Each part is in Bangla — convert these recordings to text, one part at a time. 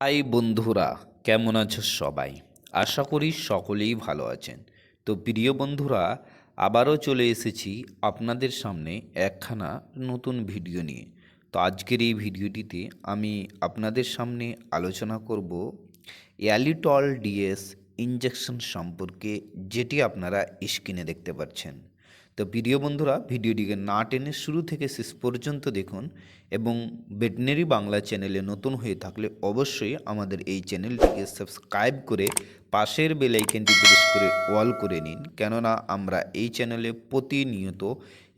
হাই বন্ধুরা, কেমন আছো সবাই? আশা করি সকলেই ভালো আছেন। তো প্রিয় বন্ধুরা, আবারও চলে এসেছি আপনাদের সামনে একখানা নতুন ভিডিও নিয়ে। তো আজকের এই ভিডিওটিতে আমি আপনাদের সামনে আলোচনা করব অ্যালিটল ডিএস ইঞ্জেকশন সম্পর্কে, যেটি আপনারা স্ক্রিনে দেখতে পাচ্ছেন। তো প্রিয় বন্ধুরা, ভিডিওটিকে না টেনে শুরু থেকে শেষ পর্যন্ত দেখুন এবং ভেটেনারি বাংলা চ্যানেলে নতুন হয়ে থাকলে অবশ্যই আমাদের এই চ্যানেলটিকে সাবস্ক্রাইব করে পাশের বেল আইকনটি প্রেস করে অল করে নিন। কেননা আমরা এই চ্যানেলে প্রতিনিয়ত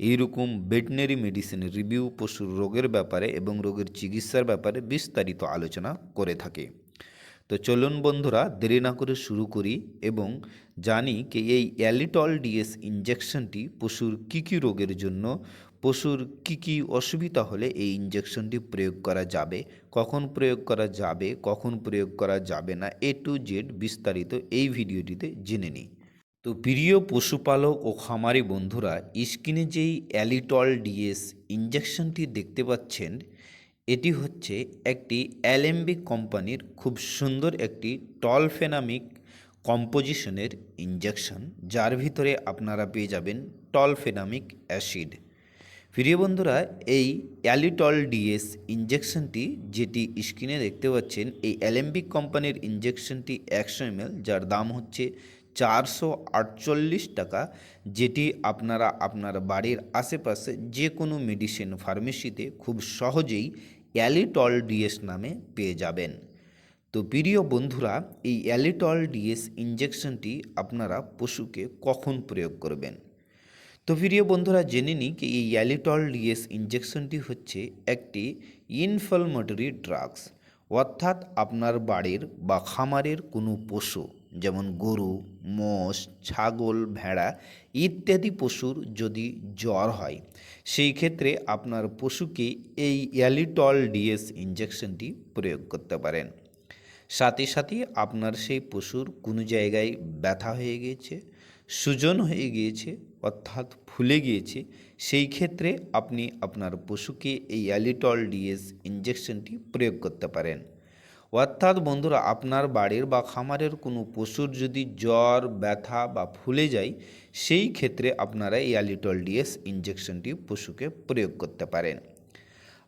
এইরকম ভেটেনারি মেডিসিন রিভিউ পশুর রোগের ব্যাপারে এবং রোগের চিকিৎসার ব্যাপারে বিস্তারিত আলোচনা করে থাকি। তো চলুন বন্ধুরা, দেরি না করে শুরু করি এবং জানি কি এই অ্যালিটল ডিএস ইঞ্জেকশনটি পশুর কী কী রোগের জন্য, পশুর কী কী অসুবিধা হলে এই ইঞ্জেকশনটি প্রয়োগ করা যাবে, কখন প্রয়োগ করা যাবে, কখন প্রয়োগ করা যাবে না, এ টু জেড বিস্তারিত এই ভিডিওটিতে জেনে নিই। তো প্রিয় পশুপালক ও খামারি বন্ধুরা, স্ক্রিনে যেই অ্যালিটল ডিএস ইঞ্জেকশনটি দেখতে পাচ্ছেন এটি হচ্ছে একটি অ্যালেম্বিক কোম্পানির খুব সুন্দর একটি টলফেনামিক কম্পোজিশনের ইঞ্জেকশন যার ভিতরে আপনারা পেয়ে যাবেন টলফেনামিক অ্যাসিড। প্রিয় বন্ধুরা, এই অ্যালিটল ডিএস ইঞ্জেকশনটি যেটি স্ক্রিনে দেখতে পাচ্ছেন, এই অ্যালেম্বিক কোম্পানির ইঞ্জেকশনটি একশো এমএল, যার দাম হচ্ছে চারশো আটচল্লিশ টাকা, যেটি আপনারা আপনার বাড়ির আশেপাশে যে কোনো মেডিসিন ফার্মেসিতে খুব সহজেই অ্যালিটল ডিএস নামে পেয়ে যাবেন। তো প্রিয় বন্ধুরা, এই অ্যালিটল ডিএস ইঞ্জেকশনটি আপনারা পশুকে কখন প্রয়োগ করবেন? তো প্রিয় বন্ধুরা, জেনে নিই কি এই অ্যালিটল ডিএস ইঞ্জেকশনটি হচ্ছে একটি ইনফলমেটরি ড্রাগস। অর্থাৎ আপনার বাড়ির বা খামারের কোনো পশু, যেমন গরু মোষ, ছাগল, ভেড়া ইত্যাদি পশুর যদি জ্বর হয়, সেই ক্ষেত্রে আপনার পশুকে এই অ্যালিটল ডিএস ইঞ্জেকশনটি প্রয়োগ করতে পারেন। সাথে সাথে আপনার সেই পশুর কোনো জায়গায় ব্যথা হয়ে গিয়েছে, সুজন হয়ে গিয়েছে, অর্থাৎ ফুলে গিয়েছে, সেই ক্ষেত্রে আপনি আপনার পশুকে এই অ্যালিটল ডিএস ইঞ্জেকশনটি প্রয়োগ করতে পারেন। অর্থাৎ বন্ধুরা, আপনার বাড়ির বা খামারের কোনো পশুর যদি জ্বর, ব্যথা বা ফুলে যায়, সেই ক্ষেত্রে আপনারা এই অ্যালিটল ডিএস ইঞ্জেকশনটি পশুকে প্রয়োগ করতে পারেন।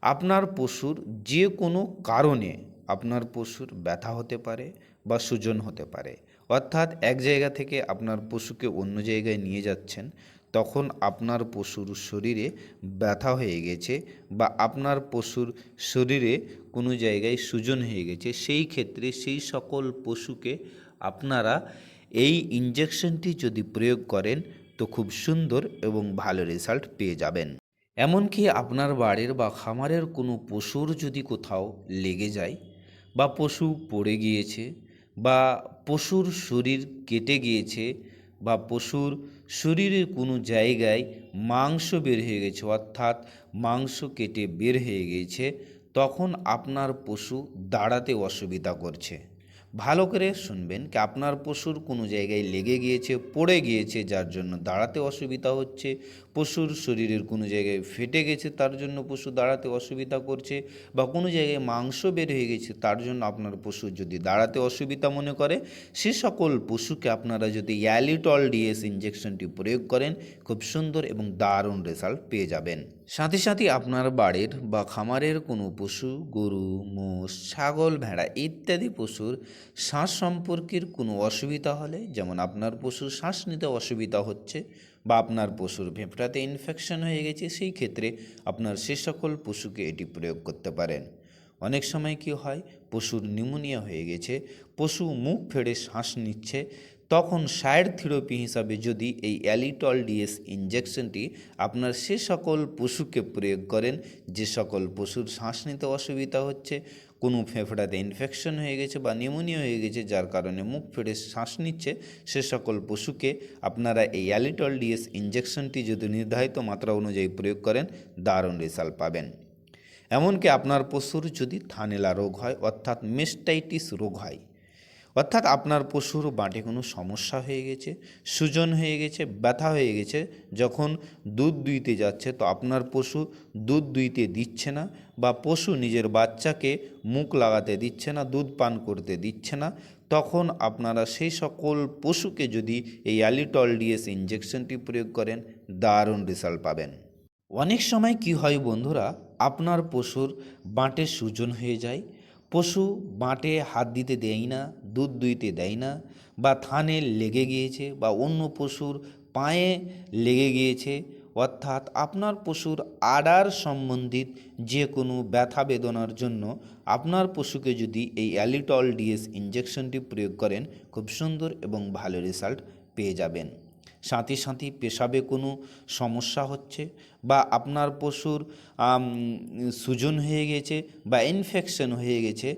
আপনার পশুর যে কোনো কারণে আপনার পশুর ব্যথা হতে পারে বা সুজন হতে পারে। অর্থাৎ এক জায়গা থেকে আপনার পশুকে অন্য জায়গায় নিয়ে যাচ্ছেন তখন আপনার পশুর শরীরে ব্যথা হয়ে গেছে বা আপনার পশুর শরীরে কোনো জায়গায় সুজন হয়ে গেছে, সেই ক্ষেত্রে সেই সকল পশুকে আপনারা এই ইঞ্জেকশনটি যদি প্রয়োগ করেন তো খুব সুন্দর এবং ভালো রেজাল্ট পেয়ে যাবেন। এমনকি আপনার বাড়ির বা খামারের কোনো পশুর যদি কোথাও লেগে যায় বা পশু পড়ে গিয়েছে বা পশুর শরীর কেটে গিয়েছে বা পশুর শরীরের কোনো জায়গায় মাংস বের হয়ে গেছে, অর্থাৎ মাংস কেটে বের হয়ে গেছে, তখন আপনার পশু দাঁড়াতে অসুবিধা করছে। ভালো করে শুনবেন কি আপনার পশুর কোনো জায়গায় লেগে গিয়েছে, পড়ে গিয়েছে, যার জন্য দাঁড়াতে অসুবিধা হচ্ছে পশুর শরীরের কোনো জায়গায় ফেটে গেছে, তার জন্য পশু দাঁড়াতে অসুবিধা করছে বা কোনো জায়গায় মাংস বের হয়ে গেছে, তার জন্য আপনার পশু যদি দাঁড়াতে অসুবিধা মনে করে, সে সকল পশুকে আপনারা যদি অ্যালিটল ডিএস ইঞ্জেকশনটি প্রয়োগ করেন, খুব সুন্দর এবং দারুণ রেজাল্ট পেয়ে যাবেন। সাথে সাথে আপনার বাড়ির বা খামারের কোনো পশু, গরু, মোষ, ছাগল, ভেড়া ইত্যাদি পশুর শ্বাস সম্পর্কের কোনো অসুবিধা হলে, যেমন আপনার পশুর শ্বাস নিতে অসুবিধা হচ্ছে বা আপনার পশুর ফেফড়াতে ইনফেকশন হয়ে গেছে, সেই ক্ষেত্রে আপনার সে সকল পশুকে এটি প্রয়োগ করতে পারেন। অনেক সময় কি হয়, পশুর নিউমোনিয়া হয়ে গেছে, পশু মুখ ফেড়ে শ্বাস নিচ্ছে, তখন সাইড থেরাপি হিসাবে যদি এই অ্যালিটল ডিএস ইঞ্জেকশনটি আপনার সে সকল পশুকে প্রয়োগ করেন, যে সকল পশুর শ্বাস নিতে অসুবিধা হচ্ছে কোনো ফেফড়াতে ইনফেকশন হয়ে গেছে বা নিউমোনিয়া হয়ে গেছে, যার কারণে মুখ ফেড়ে শ্বাস নিচ্ছে, সে সকল পশুকে আপনারা এই অ্যালিটল ডিএস ইঞ্জেকশনটি যদি নির্ধারিত মাত্রা অনুযায়ী প্রয়োগ করেন, দারুণ রেজাল্ট পাবেন। এমনকি আপনার পশুর যদি থানেলা রোগ হয়, অর্থাৎ মেস্টাইটিস রোগ হয়। অর্থাৎ আপনার পশুর বাঁটে কোনো সমস্যা হয়ে গেছে, সুজন হয়ে গেছে, ব্যথা হয়ে গেছে, যখন দুধ দুইতে যাচ্ছে, তো আপনার পশু দুধ দুইতে দিচ্ছে না বা পশু নিজের বাচ্চাকে মুখ লাগাতে দিচ্ছে না, দুধ পান করতে দিচ্ছে না, তখন আপনারা সেই সকল পশুকে যদি এই অ্যালিটল ডিএস ইঞ্জেকশনটি প্রয়োগ করেন, দারুণ রেজাল্ট পাবেন। অনেক সময় কি হয় বন্ধুরা, আপনার পশুর বাঁটে সুজন হয়ে যায় পশু বাঁটে হাত দিতে দেয় না, দুধ দুইতে দেয় না বা থানে লেগে গিয়েছে বা অন্য পশুর পায়ে লেগে গিয়েছে, অর্থাৎ আপনার পশুর আডার সম্বন্ধিত যে কোনো ব্যথা বেদনার জন্য আপনার পশুকে যদি এই অ্যালিটল ডিএস ইঞ্জেকশনটি প্রয়োগ করেন, খুব সুন্দর এবং ভালো রেজাল্ট পেয়ে যাবেন। সাথে সাথে পেশাবে কোনো সমস্যা হচ্ছে বা আপনার পশুর সুজন হয়ে গেছে বা ইনফেকশন হয়ে গেছে,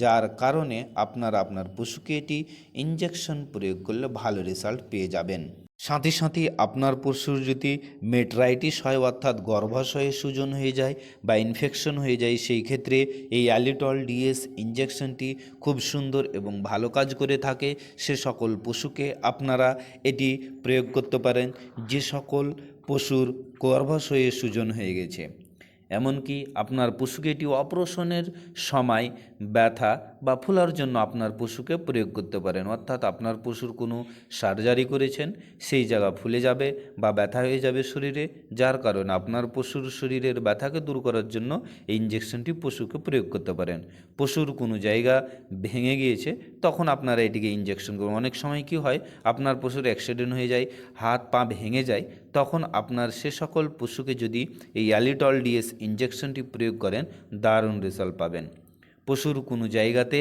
যার কারণে আপনারা, আপনার পশুকে এটি ইঞ্জেকশন প্রয়োগ করলে ভালো রেজাল্ট পেয়ে যাবেন। সাথে সাথে আপনার পশুর যদি মেট্রাইটিস হয়, অর্থাৎ গর্ভাশয়ে সুজন হয়ে যায় বা ইনফেকশন হয়ে যায়, সেই ক্ষেত্রে এই অ্যালিটল ডিএস ইঞ্জেকশনটি খুব সুন্দর এবং ভালো কাজ করে থাকে। সে সকল পশুকে আপনারা এটি প্রয়োগ করতে পারেন। যে সকল পশুর গর্ভাশয়ে সুজন হয়ে গেছে। এমনকি আপনার পশুকে এটি অপারেশনের সময় ব্যথা বা ফুলার জন্য আপনার পশুকে প্রয়োগ করতে পারেন। অর্থাৎ আপনার পশুর কোনো সার্জারি করেছেন, সেই জায়গা ফুলে যাবে বা ব্যথা হয়ে যাবে শরীরে, যার কারণে আপনার পশুর শরীরের ব্যথাকে দূর করার জন্য এই ইঞ্জেকশনটি পশুকে প্রয়োগ করতে পারেন। পশুর কোনো জায়গা ভেঙে গিয়েছে, তখন আপনারা এটিকে ইঞ্জেকশন করুন। অনেক সময় কি হয়, আপনার পশুর অ্যাক্সিডেন্ট হয়ে যায়, হাত পা ভেঙে যায়, তখন আপনার সে সকল পশুকে যদি এই অ্যালিটল ডিএস ইঞ্জেকশনটি প্রয়োগ করেন, দারুণ রেজাল্ট পাবেন। পশুর কোনো জায়গাতে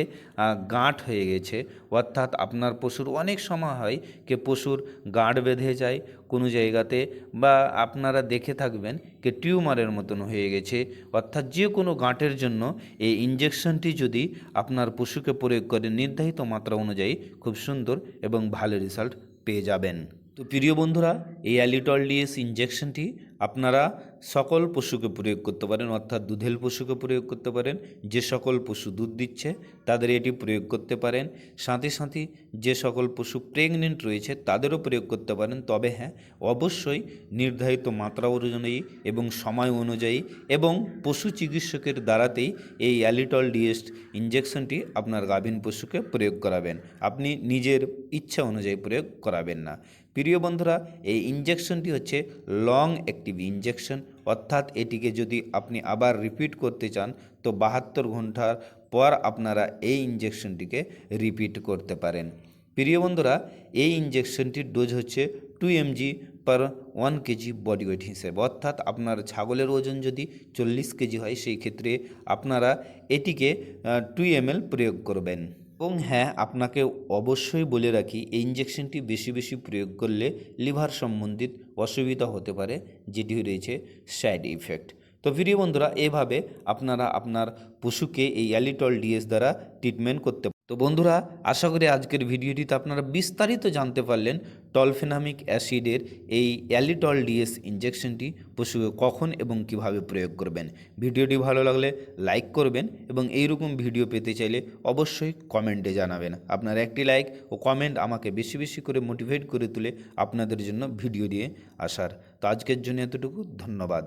গাঁট হয়ে গেছে, অর্থাৎ আপনার পশুর অনেক সময় হয় যে পশুর গাঁট বেঁধে যায়, কোনো জায়গাতে বা আপনারা দেখে থাকবেন যে টিউমারের মতন হয়ে গেছে। অর্থাৎ যে কোনো গাঁটের জন্য এই ইঞ্জেকশনটি যদি আপনার পশুকে প্রয়োগ করে নির্ধারিত মাত্রা অনুযায়ী খুব সুন্দর এবং ভালো রেজাল্ট পেয়ে যাবেন। তো প্রিয় বন্ধুরা, এই অ্যালিটল ডিএস ইঞ্জেকশনটি আপনারা সকল পশুকে প্রয়োগ করতে পারেন, অর্থাৎ দুধেল পশুকে প্রয়োগ করতে পারেন, যে সকল পশু দুধ দিচ্ছে তাদের এটি প্রয়োগ করতে পারেন। সাথে সাথে যে সকল পশু প্রেগনেন্ট রয়েছে তাদেরও প্রয়োগ করতে পারেন। তবে হ্যাঁ অবশ্যই নির্ধারিত মাত্রা অনুযায়ী এবং সময় অনুযায়ী এবং পশু চিকিৎসকের দ্বারাতেই এই অ্যালিটল ডিএস ইঞ্জেকশনটি আপনার গাভীন পশুকে প্রয়োগ করাবেন। আপনি নিজের ইচ্ছা অনুযায়ী প্রয়োগ করাবেন না। প্রিয় বন্ধুরা, এই ইঞ্জেকশনটি হচ্ছে লং অ্যাক্টিভ ইঞ্জেকশন অর্থাৎ এটিকে যদি আপনি আবার রিপিট করতে চান, তো বাহাত্তর ঘণ্টার পর আপনারা এই ইঞ্জেকশনটিকে রিপিট করতে পারেন। প্রিয় বন্ধুরা, এই ইঞ্জেকশনটির ডোজ হচ্ছে two mg per one kg body weight হিসেবে। অর্থাৎ আপনার ছাগলের ওজন যদি চল্লিশ কেজি হয়, সেই ক্ষেত্রে আপনারা এটিকে টু এমএল প্রয়োগ করবেন। এবং হ্যাঁ আপনাকে অবশ্যই বলে রাখি, এই ইঞ্জেকশনটি বেশি বেশি প্রয়োগ করলে লিভার সম্বন্ধিত অসুবিধা হতে পারে, যেটি রয়েছে সাইড ইফেক্ট তো ভিডিও বন্ধুরা, এভাবে আপনারা আপনার পশুকে এই অ্যালিটল ডিএস দ্বারা ট্রিটমেন্ট করতে তো বন্ধুরা, আশা করি আজকের ভিডিওটিতে আপনারা বিস্তারিত জানতে পারলেন টলফেনামিক অ্যাসিডের এই অ্যালিটল ডিএস ইঞ্জেকশনটি পশুকে কখন এবং কীভাবে প্রয়োগ করবেন। ভিডিওটি ভালো লাগলে লাইক করবেন এবং এইরকম ভিডিও পেতে চাইলে অবশ্যই কমেন্টে জানাবেন। আপনার একটি লাইক ও কমেন্ট আমাকে বেশি বেশি করে মোটিভেট করে তুলে আপনাদের জন্য ভিডিও দিয়ে আসার। তো আজকের জন্য এতটুকু, ধন্যবাদ।